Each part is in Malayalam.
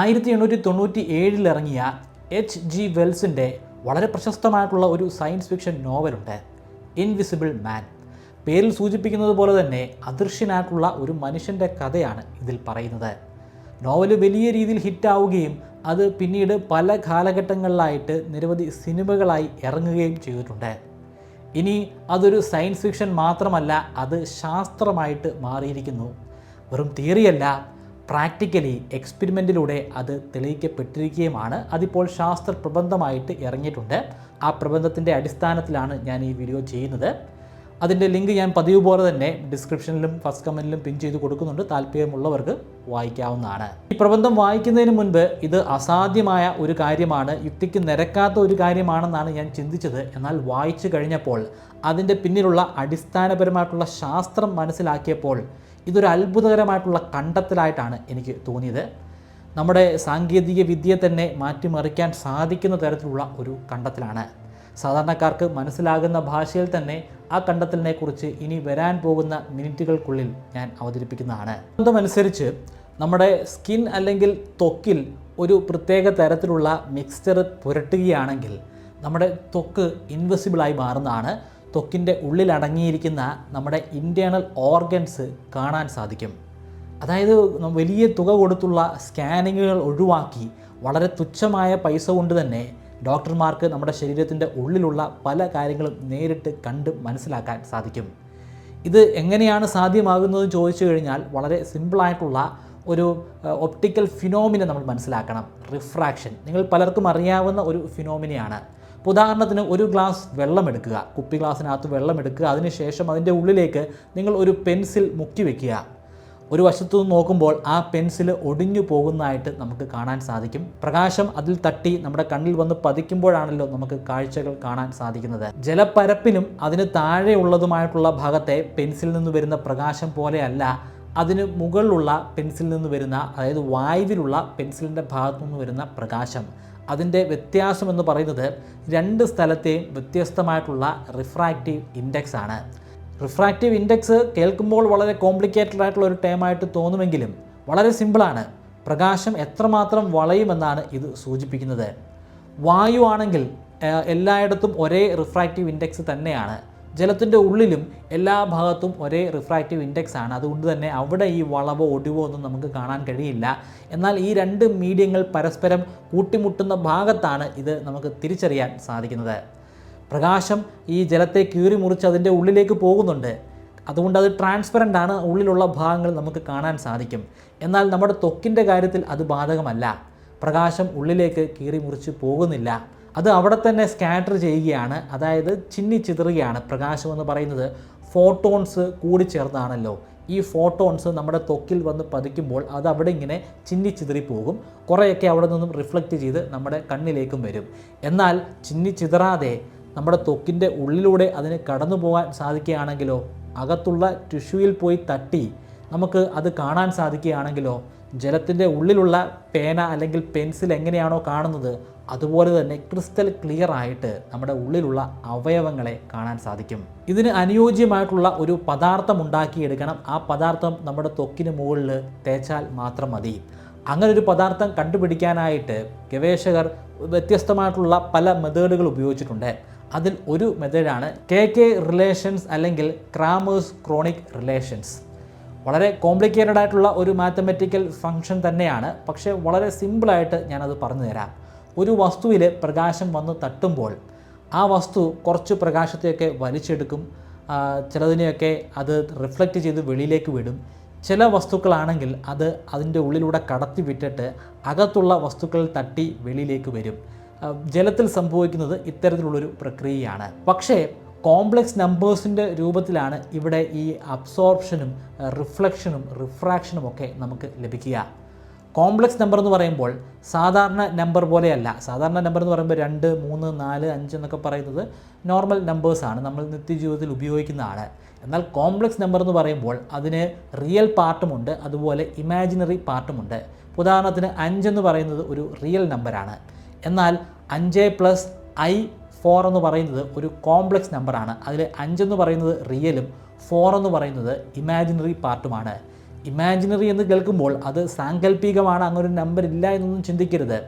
ആയിരത്തി എണ്ണൂറ്റി തൊണ്ണൂറ്റി ഏഴിൽ ഇറങ്ങിയ എച്ച് ജി വെൽസിന്റെ വളരെ പ്രശസ്തമായിട്ടുള്ള ഒരു സയൻസ് ഫിക്ഷൻ നോവലുണ്ട് ഇൻവിസിബിൾ മാൻ. പേരിൽ സൂചിപ്പിക്കുന്നത് പോലെ തന്നെ അദൃശ്യനായിട്ടുള്ള ഒരു മനുഷ്യന്റെ കഥയാണ് ഇതിൽ പറയുന്നത്. നോവൽ വലിയ രീതിയിൽ ഹിറ്റാവുകയും അത് പിന്നീട് പല കാലഘട്ടങ്ങളിലായിട്ട് നിരവധി സിനിമകളായി ഇറങ്ങുകയും ചെയ്തിട്ടുണ്ട്. ഇനി അതൊരു സയൻസ് ഫിക്ഷൻ മാത്രമല്ല അത് ശാസ്ത്രമായിട്ട് മാറിയിരിക്കുന്നു. വെറും തിയറിയല്ല പ്രാക്ടിക്കലി എക്സ്പെരിമെന്റിലൂടെ അത് തെളിയിക്കപ്പെട്ടിരിക്കുകയുമാണ്. അതിപ്പോൾ ശാസ്ത്ര പ്രബന്ധമായിട്ട് ഇറങ്ങിയിട്ടുണ്ട്. ആ പ്രബന്ധത്തിന്റെ അടിസ്ഥാനത്തിലാണ് ഞാൻ ഈ വീഡിയോ ചെയ്യുന്നത്. അതിന്റെ ലിങ്ക് ഞാൻ പതിവ് പോലെ തന്നെ ഡിസ്ക്രിപ്ഷനിലും ഫസ്റ്റ് കമന്റിലും പിൻ ചെയ്ത് കൊടുക്കുന്നുണ്ട്. താല്പര്യമുള്ളവർക്ക് വായിക്കാവുന്നതാണ്. ഈ പ്രബന്ധം വായിക്കുന്നതിന് മുൻപ് ഇത് അസാധ്യമായ ഒരു കാര്യമാണ്. യുക്തിക്ക് നിരക്കാത്ത ഒരു കാര്യമാണെന്നാണ് ഞാൻ ചിന്തിച്ചത്. എന്നാൽ വായിച്ചു കഴിഞ്ഞപ്പോൾ അതിന്റെ പിന്നിലുള്ള അടിസ്ഥാനപരമായിട്ടുള്ള ശാസ്ത്രം മനസ്സിലാക്കിയപ്പോൾ ഇതൊരു അത്ഭുതകരമായിട്ടുള്ള കണ്ടെത്തലായിട്ടാണ് എനിക്ക് തോന്നിയത്. നമ്മുടെ സാങ്കേതിക വിദ്യയെ തന്നെ മാറ്റിമറിക്കാൻ സാധിക്കുന്ന തരത്തിലുള്ള ഒരു കണ്ടെത്തലാണ്. സാധാരണക്കാർക്ക് മനസ്സിലാകുന്ന ഭാഷയിൽ തന്നെ ആ കണ്ടെത്തലിനെ കുറിച്ച് ഇനി വരാൻ പോകുന്ന മിനിറ്റുകൾക്കുള്ളിൽ ഞാൻ അവതരിപ്പിക്കുന്നതാണ്. അനുസരിച്ച് നമ്മുടെ സ്കിൻ അല്ലെങ്കിൽ ത്വക്കിൽ ഒരു പ്രത്യേക തരത്തിലുള്ള മിക്സ്ചർ പുരട്ടുകയാണെങ്കിൽ നമ്മുടെ ത്വക്ക് ഇൻവെസിബിളായി മാറുന്നതാണ്. ത്വക്കിന്റെ ഉള്ളിലടങ്ങിയിരിക്കുന്ന നമ്മുടെ ഇന്റേണൽ ഓർഗൻസ് കാണാൻ സാധിക്കും. അതായത് വലിയ തുക കൊടുത്തുള്ള സ്കാനിങ്ങുകൾ ഒഴിവാക്കി വളരെ തുച്ഛമായ പൈസ കൊണ്ട് തന്നെ ഡോക്ടർമാർക്ക് നമ്മുടെ ശരീരത്തിന്റെ ഉള്ളിലുള്ള പല കാര്യങ്ങളും നേരിട്ട് കണ്ട് മനസ്സിലാക്കാൻ സാധിക്കും. ഇത് എങ്ങനെയാണ് സാധ്യമാകുന്നത് ചോദിച്ചു കഴിഞ്ഞാൽ വളരെ സിമ്പിളായിട്ടുള്ള ഒരു ഒപ്റ്റിക്കൽ ഫിനോമിന നമ്മൾ മനസ്സിലാക്കണം. റിഫ്രാക്ഷൻ നിങ്ങൾ പലർക്കും അറിയാവുന്ന ഒരു ഫിനോമിനയാണ് ഇപ്പോൾ ഉദാഹരണത്തിന് ഒരു ഗ്ലാസ് വെള്ളം എടുക്കുക. കുപ്പി ഗ്ലാസ്സിനകത്ത് വെള്ളം എടുക്കുക. അതിനുശേഷം അതിന്റെ ഉള്ളിലേക്ക് നിങ്ങൾ ഒരു പെൻസിൽ മുക്കി വെക്കുക. ഒരു വശത്തു നിന്ന് നോക്കുമ്പോൾ ആ പെൻസിൽ ഒടിഞ്ഞു പോകുന്നതായിട്ട് നമുക്ക് കാണാൻ സാധിക്കും. പ്രകാശം അതിൽ തട്ടി നമ്മുടെ കണ്ണിൽ വന്ന് പതിക്കുമ്പോഴാണല്ലോ നമുക്ക് കാഴ്ചകൾ കാണാൻ സാധിക്കുന്നത്. ജലപ്പരപ്പിനും അതിന് താഴെയുള്ളതുമായിട്ടുള്ള ഭാഗത്തെ പെൻസിൽ നിന്ന് വരുന്ന പ്രകാശം പോലെയല്ല അതിന് മുകളിലുള്ള പെൻസിൽ നിന്ന് വരുന്ന അതായത് വായുവിലുള്ള പെൻസിലിന്റെ ഭാഗത്തു നിന്ന് വരുന്ന പ്രകാശം. അതിന്റെ വ്യത്യാസം എന്ന് പറയുന്നത് രണ്ട് സ്ഥലത്തെയും വ്യത്യസ്തമായിട്ടുള്ള റിഫ്രാക്റ്റീവ് ഇൻഡെക്സ് ആണ്. റിഫ്രാക്റ്റീവ് ഇൻഡെക്സ് കേൾക്കുമ്പോൾ വളരെ കോംപ്ലിക്കേറ്റഡ് ആയിട്ടുള്ള ഒരു ടേമായിട്ട് തോന്നുമെങ്കിലും വളരെ സിമ്പിളാണ് പ്രകാശം എത്രമാത്രം വളയുമെന്നാണ് ഇത് സൂചിപ്പിക്കുന്നത്. വായു ആണെങ്കിൽ എല്ലായിടത്തും ഒരേ റിഫ്രാക്റ്റീവ് ഇൻഡെക്സ് തന്നെയാണ്. ജലത്തിന്റെ ഉള്ളിലും എല്ലാ ഭാഗത്തും ഒരേ റിഫ്രാക്റ്റീവ് ഇൻഡെക്സ് ആണ്. അതുകൊണ്ട് തന്നെ അവിടെ ഈ വളവോ ഒടിവോ ഒന്നും നമുക്ക് കാണാൻ കഴിയില്ല. എന്നാൽ ഈ രണ്ട് മീഡിയങ്ങൾ പരസ്പരം കൂട്ടിമുട്ടുന്ന ഭാഗത്താണ് ഇത് നമുക്ക് തിരിച്ചറിയാൻ സാധിക്കുന്നത്. പ്രകാശം ഈ ജലത്തെ കീറി മുറിച്ച് അതിന്റെ ഉള്ളിലേക്ക് പോകുന്നുണ്ട്. അതുകൊണ്ട് അത് ട്രാൻസ്പെറന്റ് ആണ്. ഉള്ളിലുള്ള ഭാഗങ്ങൾ നമുക്ക് കാണാൻ സാധിക്കും. എന്നാൽ നമ്മുടെ ത്വക്കിന്റെ കാര്യത്തിൽ അത് ബാധകമല്ല. പ്രകാശം ഉള്ളിലേക്ക് കീറി മുറിച്ച് പോകുന്നില്ല. അത് അവിടെ തന്നെ സ്കാറ്റർ ചെയ്യുകയാണ്. അതായത് ചിന്നി ചിതറുകയാണ് പ്രകാശം എന്ന് പറയുന്നത്. ഫോട്ടോൺസ് കൂടി ചേർന്നാണല്ലോ. ഈ ഫോട്ടോൺസ് നമ്മുടെ ത്വക്കിൽ വന്ന് പതിക്കുമ്പോൾ അത് അവിടെ ഇങ്ങനെ ചിന്നി ചിതറിപ്പോകും കുറേയൊക്കെ അവിടെ നിന്നും റിഫ്ലക്റ്റ് ചെയ്ത് നമ്മുടെ കണ്ണിലേക്കും വരും. എന്നാൽ ചിന്നി ചിതറാതെ നമ്മുടെ ത്വക്കിന്റെ ഉള്ളിലൂടെ അതിന് കടന്നു പോകാൻ സാധിക്കുകയാണെങ്കിലോ? അകത്തുള്ള ടിഷ്യൂയിൽ പോയി തട്ടി നമുക്ക് അത് കാണാൻ സാധിക്കുകയാണെങ്കിലോ? ജലത്തിന്റെ ഉള്ളിലുള്ള പേന അല്ലെങ്കിൽ പെൻസിൽ എങ്ങനെയാണോ കാണുന്നത് അതുപോലെ തന്നെ ക്രിസ്റ്റൽ ക്ലിയർ ആയിട്ട് നമ്മുടെ ഉള്ളിലുള്ള അവയവങ്ങളെ കാണാൻ സാധിക്കും. ഇതിന് അനുയോജ്യമായിട്ടുള്ള ഒരു പദാർത്ഥം ഉണ്ടാക്കിയെടുക്കണം. ആ പദാർത്ഥം നമ്മുടെ ത്വക്കിന് മുകളിൽ തേച്ചാൽ മാത്രം മതി. അങ്ങനെ ഒരു പദാർത്ഥം കണ്ടുപിടിക്കാനായിട്ട് ഗവേഷകർ വ്യത്യസ്തമായിട്ടുള്ള പല മെത്തേഡുകൾ ഉപയോഗിച്ചിട്ടുണ്ട്. അതിൽ ഒരു മെത്തേഡാണ് കെ കെ റിലേഷൻസ് അല്ലെങ്കിൽ ക്രാമേഴ്സ് ക്രോണിക് റിലേഷൻസ്. വളരെ കോംപ്ലിക്കേറ്റഡ് ആയിട്ടുള്ള ഒരു മാത്തമെറ്റിക്കൽ ഫങ്ഷൻ തന്നെയാണ്. പക്ഷേ വളരെ സിമ്പിളായിട്ട് ഞാനത് പറഞ്ഞു തരാം. ഒരു വസ്തുവിൽ പ്രകാശം വന്ന് തട്ടുമ്പോൾ ആ വസ്തു കുറച്ച് പ്രകാശത്തെയൊക്കെ വലിച്ചെടുക്കും. ചിലതിനെയൊക്കെ അത് റിഫ്ലക്റ്റ് ചെയ്ത് വെളിയിലേക്ക് വിടും. ചില വസ്തുക്കളാണെങ്കിൽ അത് അതിന്റെ ഉള്ളിലൂടെ കടത്തി വിട്ടിട്ട് അകത്തുള്ള വസ്തുക്കൾ തട്ടി വെളിയിലേക്ക് വരും. ജലത്തിൽ സംഭവിക്കുന്നത് ഇത്തരത്തിലുള്ളൊരു പ്രക്രിയയാണ്. പക്ഷേ കോംപ്ലക്സ് നമ്പേഴ്സിന്റെ രൂപത്തിലാണ് ഇവിടെ ഈ അബ്സോർപ്ഷനും റിഫ്ലക്ഷനും റിഫ്രാക്ഷനും ഒക്കെ നമുക്ക് ലഭിക്കുക. കോംപ്ലക്സ് നമ്പർ എന്ന് പറയുമ്പോൾ സാധാരണ നമ്പർ പോലെയല്ല. സാധാരണ നമ്പർ എന്ന് പറയുമ്പോൾ രണ്ട് മൂന്ന് നാല് അഞ്ച് എന്നൊക്കെ പറയുന്നത് നോർമൽ നമ്പേഴ്സാണ് നമ്മൾ നിത്യജീവിതത്തിൽ ഉപയോഗിക്കുന്നതാണ് എന്നാൽ കോംപ്ലക്സ് നമ്പർ എന്ന് പറയുമ്പോൾ അതിന് റിയൽ പാർട്ടുമുണ്ട് അതുപോലെ ഇമാജിനറി പാർട്ടുമുണ്ട് ഉദാഹരണത്തിന് അഞ്ചെന്ന് പറയുന്നത് ഒരു റിയൽ നമ്പറാണ്. എന്നാൽ അഞ്ച് പ്ലസ് ഐ ഫോർ എന്ന് പറയുന്നത് ഒരു കോംപ്ലക്സ് നമ്പറാണ്. അതിൽ അഞ്ചെന്ന് പറയുന്നത് റിയലും ഫോർ എന്ന് പറയുന്നത് ഇമാജിനറി പാർട്ടുമാണ്. ഇമാജിനറി എന്ന് കേൾക്കുമ്പോൾ അത് സാങ്കല്പികമാണ് അങ്ങനൊരു നമ്പർ ഇല്ല എന്നൊന്നും ചിന്തിക്കരുത്.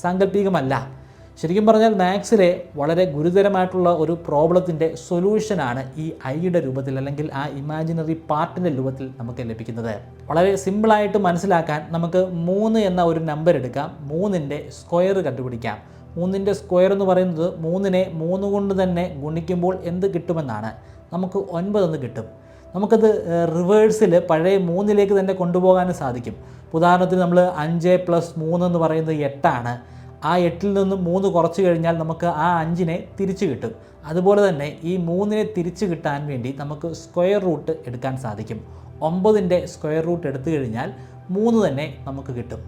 സാങ്കല്പികമല്ല ശരിക്കും പറഞ്ഞാൽ മാത്സിലെ വളരെ ഗുരുതരമായിട്ടുള്ള ഒരു പ്രോബ്ലത്തിന്റെ സൊല്യൂഷനാണ് ഈ ഐയുടെ രൂപത്തിൽ അല്ലെങ്കിൽ ആ ഇമാജിനറി പാർട്ടിന്റെ രൂപത്തിൽ നമുക്ക് ലഭിക്കുന്നത്. വളരെ സിമ്പിളായിട്ട് മനസ്സിലാക്കാൻ നമുക്ക് മൂന്ന് എന്ന ഒരു നമ്പർ എടുക്കാം. മൂന്നിന്റെ സ്ക്വയർ കണ്ടുപിടിക്കാം. മൂന്നിന്റെ സ്ക്വയർ എന്ന് പറയുന്നത് മൂന്നിനെ മൂന്ന് കൊണ്ട് തന്നെ ഗുണിക്കുമ്പോൾ എന്ത് കിട്ടുമെന്നാണ്. നമുക്ക് ഒൻപതെന്ന് കിട്ടും. നമുക്കത് റിവേഴ്സിൽ പഴയ മൂന്നിലേക്ക് തന്നെ കൊണ്ടുപോകാനും സാധിക്കും. ഉദാഹരണത്തിന് നമ്മൾ അഞ്ച് പ്ലസ് മൂന്ന് എന്ന് പറയുന്നത് എട്ടാണ്. ആ എട്ടിൽ നിന്ന് മൂന്ന് കുറച്ച് കഴിഞ്ഞാൽ നമുക്ക് ആ അഞ്ചിനെ തിരിച്ചു കിട്ടും. അതുപോലെ തന്നെ ഈ മൂന്നിനെ തിരിച്ചു കിട്ടാൻ വേണ്ടി നമുക്ക് സ്ക്വയർ റൂട്ട് എടുക്കാൻ സാധിക്കും. ഒമ്പതിന്റെ സ്ക്വയർ റൂട്ട് എടുത്തു കഴിഞ്ഞാൽ മൂന്ന് തന്നെ നമുക്ക് കിട്ടും.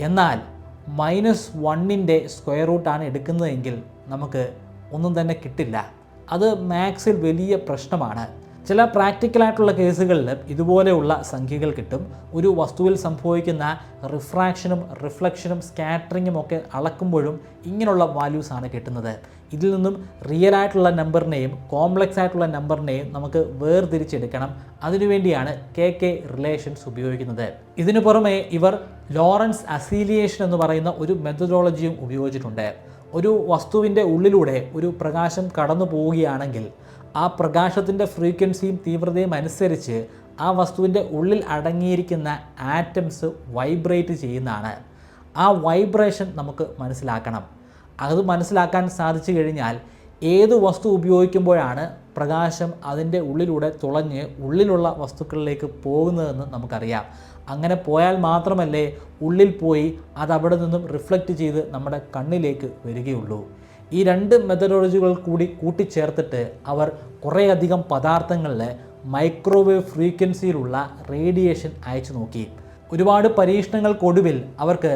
എന്നാൽ മൈനസ് വണ്ണിന്റെ സ്ക്വയർ റൂട്ടാണ് എടുക്കുന്നതെങ്കിൽ നമുക്ക് ഒന്നും തന്നെ കിട്ടില്ല. അത് മാത്സിൽ വലിയ പ്രശ്നമാണ്. ചില പ്രാക്ടിക്കലായിട്ടുള്ള കേസുകളിൽ ഇതുപോലെയുള്ള സംഖ്യകൾ കിട്ടും. ഒരു വസ്തുവിൽ സംഭവിക്കുന്ന റിഫ്രാക്ഷനും റിഫ്ലക്ഷനും സ്കാറ്ററിങ്ങും ഒക്കെ അളക്കുമ്പോഴും ഇങ്ങനെയുള്ള വാല്യൂസ് ആണ് കിട്ടുന്നത്. ഇതിൽ നിന്നും റിയൽ ആയിട്ടുള്ള നമ്പറിനെയും കോംപ്ലക്സ് ആയിട്ടുള്ള നമ്പറിനെയും നമുക്ക് വേർതിരിച്ചെടുക്കണം. അതിനുവേണ്ടിയാണ് കെ കെ റിലേഷൻസ് ഉപയോഗിക്കുന്നത്. ഇതിനു പുറമെ ഇവർ ലോറൻസ് അസീലിയേഷൻ എന്ന് പറയുന്ന ഒരു മെത്തഡോളജിയും ഉപയോഗിച്ചിട്ടുണ്ട്. ഒരു വസ്തുവിന്റെ ഉള്ളിലൂടെ ഒരു പ്രകാശം കടന്നു പോവുകയാണെങ്കിൽ ആ പ്രകാശത്തിന്റെ ഫ്രീക്വൻസിയും തീവ്രതയും അനുസരിച്ച് ആ വസ്തുവിന്റെ ഉള്ളിൽ അടങ്ങിയിരിക്കുന്ന ആറ്റംസ് വൈബ്രേറ്റ് ചെയ്യുന്നതാണ്. ആ വൈബ്രേഷൻ നമുക്ക് മനസ്സിലാക്കണം. അത് മനസ്സിലാക്കാൻ സാധിച്ചു കഴിഞ്ഞാൽ ഏത് വസ്തു ഉപയോഗിക്കുമ്പോഴാണ് പ്രകാശം അതിന്റെ ഉള്ളിലൂടെ തുളഞ്ഞ് ഉള്ളിലുള്ള വസ്തുക്കളിലേക്ക് പോകുന്നതെന്ന് നമുക്കറിയാം. അങ്ങനെ പോയാൽ മാത്രമല്ലേ ഉള്ളിൽ പോയി അത് അവിടെ നിന്നും റിഫ്ലക്റ്റ് ചെയ്ത് നമ്മുടെ കണ്ണിലേക്ക് വരികയുള്ളൂ. ഈ രണ്ട് മെത്തഡോളജികൾ കൂടി കൂട്ടിച്ചേർത്തിട്ട് അവർ കുറേയധികം പദാർത്ഥങ്ങളിൽ മൈക്രോവേവ് ഫ്രീക്വൻസിയിലുള്ള റേഡിയേഷൻ അയച്ചു നോക്കി. ഒരുപാട് പരീക്ഷണങ്ങൾക്കൊടുവിൽ അവർക്ക്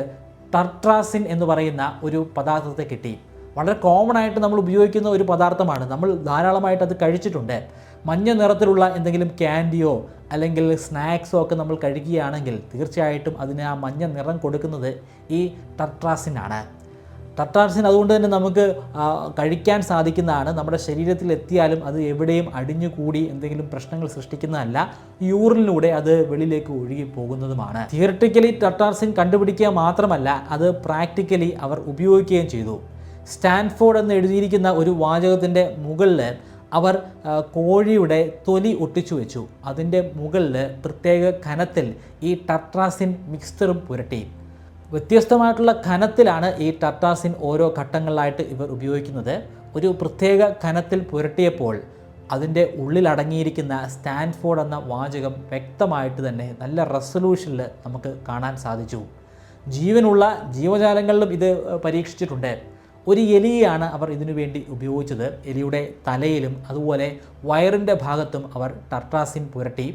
ടർട്രാസിൻ എന്ന് പറയുന്ന ഒരു പദാർത്ഥത്തെ കിട്ടി. വളരെ കോമൺ ആയിട്ട് നമ്മൾ ഉപയോഗിക്കുന്ന ഒരു പദാർത്ഥമാണ്. നമ്മൾ ധാരാളമായിട്ട് അത് കഴിച്ചിട്ടുണ്ട്. മഞ്ഞ നിറത്തിലുള്ള എന്തെങ്കിലും ക്യാൻഡിയോ അല്ലെങ്കിൽ സ്നാക്സോ ഒക്കെ നമ്മൾ കഴിക്കുകയാണെങ്കിൽ തീർച്ചയായിട്ടും അതിന് ആ മഞ്ഞ നിറം കൊടുക്കുന്നത് ഈ ടർട്രാസിനാണ് ടർട്ടാർസിൻ അതുകൊണ്ട് തന്നെ നമുക്ക് കഴിക്കാൻ സാധിക്കുന്നതാണ്. നമ്മുടെ ശരീരത്തിൽ എത്തിയാലും അത് എവിടെയും അടിഞ്ഞുകൂടി എന്തെങ്കിലും പ്രശ്നങ്ങൾ സൃഷ്ടിക്കുന്നതല്ല. യൂറിനിലൂടെ അത് വെളിയിലേക്ക് ഒഴുകി പോകുന്നതുമാണ്. തിയറട്ടിക്കലി ടർട്ടാർസിൻ കണ്ടുപിടിക്കുക മാത്രമല്ല അത് പ്രാക്ടിക്കലി അവർ ഉപയോഗിക്കുകയും ചെയ്തു. സ്റ്റാൻഫോർഡ് എന്ന് എഴുതിയിരിക്കുന്ന ഒരു വാചകത്തിന്റെ മുകളിൽ അവർ കോഴിയുടെ തൊലി ഒട്ടിച്ചു വെച്ചു. അതിന്റെ മുകളിൽ പ്രത്യേക കനത്തിൽ ഈ ടർട്രാസിൻ മിക്സ്ചറും പുരട്ടി. വ്യത്യസ്തമായിട്ടുള്ള ഖനത്തിലാണ് ഈ ടർട്ടാസിൻ ഓരോ ഘട്ടങ്ങളിലായിട്ട് ഇവർ ഉപയോഗിക്കുന്നത്. ഒരു പ്രത്യേക ഖനത്തിൽ പുരട്ടിയപ്പോൾ അതിന്റെ ഉള്ളിലടങ്ങിയിരിക്കുന്ന സ്റ്റാൻഫോർഡ് എന്ന വാചകം വ്യക്തമായിട്ട് തന്നെ നല്ല റെസൊല്യൂഷനിൽ നമുക്ക് കാണാൻ സാധിച്ചു. ജീവനുള്ള ജീവജാലങ്ങളിലും ഇത് പരീക്ഷിച്ചിട്ടുണ്ട്. ഒരു എലിയാണ് അവർ ഇതിനു വേണ്ടി ഉപയോഗിച്ചത്. എലിയുടെ തലയിലും അതുപോലെ വയറിന്റെ ഭാഗത്തും അവർ ടർട്ടാസിൻ പുരട്ടി.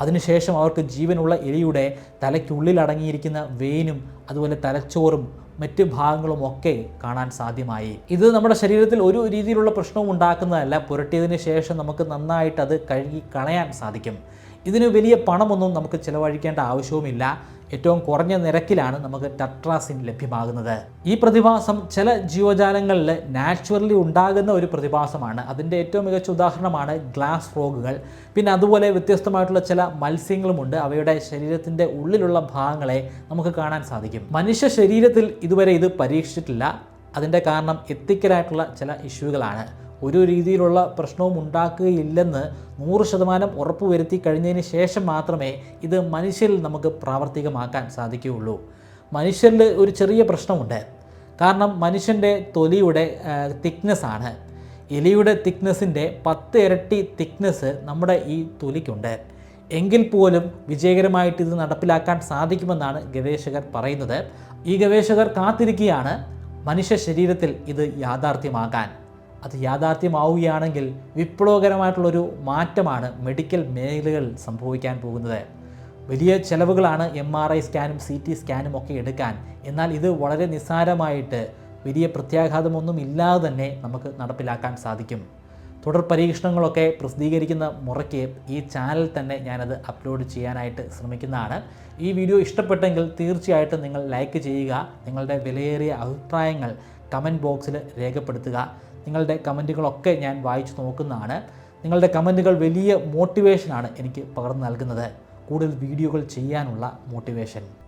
അതിനുശേഷം അവർക്ക് ജീവനുള്ള എലിയുടെ തലയ്ക്കുള്ളിൽ അടങ്ങിയിരിക്കുന്ന വെയിനും അതുപോലെ തലച്ചോറും മറ്റ് ഭാഗങ്ങളും ഒക്കെ കാണാൻ സാധ്യമായി. ഇത് നമ്മുടെ ശരീരത്തിൽ ഒരു രീതിയിലുള്ള പ്രശ്നവും ഉണ്ടാക്കുന്നതല്ല. പുരട്ടിയതിന് ശേഷം നമുക്ക് നന്നായിട്ട് അത് കഴുകി കളയാൻ സാധിക്കും. ഇതിന് വലിയ പണമൊന്നും നമുക്ക് ചിലവഴിക്കേണ്ട ആവശ്യവുമില്ല. ഏറ്റവും കുറഞ്ഞ നിരക്കിലാണ് നമുക്ക് ടട്രാസിൻ ലഭ്യമാകുന്നത്. ഈ പ്രതിഭാസം ചില ജീവജാലങ്ങളിൽ നാച്ചുറലി ഉണ്ടാകുന്ന ഒരു പ്രതിഭാസമാണ് അതിന്റെ ഏറ്റവും മികച്ച ഉദാഹരണമാണ് ഗ്ലാസ് ഫ്രോഗുകൾ. പിന്നെ അതുപോലെ വ്യത്യസ്തമായിട്ടുള്ള ചില മത്സ്യങ്ങളുമുണ്ട് അവയുടെ ശരീരത്തിന്റെ ഉള്ളിലുള്ള ഭാഗങ്ങളെ നമുക്ക് കാണാൻ സാധിക്കും. മനുഷ്യ ശരീരത്തിൽ ഇതുവരെ ഇത് പരീക്ഷിച്ചിട്ടില്ല. അതിന്റെ കാരണം എത്തിക്കലായിട്ടുള്ള ചില ഇഷ്യൂകളാണ്. ഒരു രീതിയിലുള്ള പ്രശ്നവും ഉണ്ടാക്കുകയില്ലെന്ന് നൂറ് ശതമാനം ഉറപ്പുവരുത്തി കഴിഞ്ഞതിന് ശേഷം മാത്രമേ ഇത് മനുഷ്യരിൽ നമുക്ക് പ്രാവർത്തികമാക്കാൻ സാധിക്കുകയുള്ളൂ. മനുഷ്യരിൽ ഒരു ചെറിയ പ്രശ്നമുണ്ട്. കാരണം മനുഷ്യന്റെ തൊലിയുടെ തിക്നെസ് ആണ്. എലിയുടെ തിക്നെസ്സിന്റെ പത്ത് ഇരട്ടി തിക്നെസ് നമ്മുടെ ഈ തൊലിക്കുണ്ട്. എങ്കിൽ പോലും വിജയകരമായിട്ട് ഇത് നടപ്പിലാക്കാൻ സാധിക്കുമെന്നാണ് ഗവേഷകർ പറയുന്നത്. ഈ ഗവേഷകർ കാത്തിരിക്കുകയാണ് മനുഷ്യ ശരീരത്തിൽ ഇത് യാഥാർത്ഥ്യമാകാൻ അത് യാഥാർത്ഥ്യമാവുകയാണെങ്കിൽ വിപ്ലവകരമായിട്ടുള്ളൊരു മാറ്റമാണ് മെഡിക്കൽ മേഖലകളിൽ സംഭവിക്കാൻ പോകുന്നത്. വലിയ ചെലവുകളാണ് എം ആർ ഐ സ്കാനും സി ടി സ്കാനും ഒക്കെ എടുക്കാൻ. എന്നാൽ ഇത് വളരെ നിസ്സാരമായിട്ട് വലിയ പ്രത്യാഘാതമൊന്നും ഇല്ലാതെ തന്നെ നമുക്ക് നടപ്പിലാക്കാൻ സാധിക്കും. തുടർ പരീക്ഷണങ്ങളൊക്കെ പ്രസിദ്ധീകരിക്കുന്ന മുറയ്ക്ക് ഈ ചാനൽ തന്നെ ഞാനത് അപ്ലോഡ് ചെയ്യാനായിട്ട് ശ്രമിക്കുന്നതാണ്. ഈ വീഡിയോ ഇഷ്ടപ്പെട്ടെങ്കിൽ തീർച്ചയായിട്ടും നിങ്ങൾ ലൈക്ക് ചെയ്യുക നിങ്ങളുടെ വിലയേറിയ അഭിപ്രായങ്ങൾ കമന്റ് ബോക്സിൽ രേഖപ്പെടുത്തുക. നിങ്ങളുടെ കമന്റുകളൊക്കെ ഞാൻ വായിച്ചു നോക്കുന്നതാണ്. നിങ്ങളുടെ കമന്റുകൾ വലിയ മോട്ടിവേഷനാണ് എനിക്ക് പകർന്നു നൽകുന്നത്. കൂടുതൽ വീഡിയോകൾ ചെയ്യാനുള്ള മോട്ടിവേഷൻ.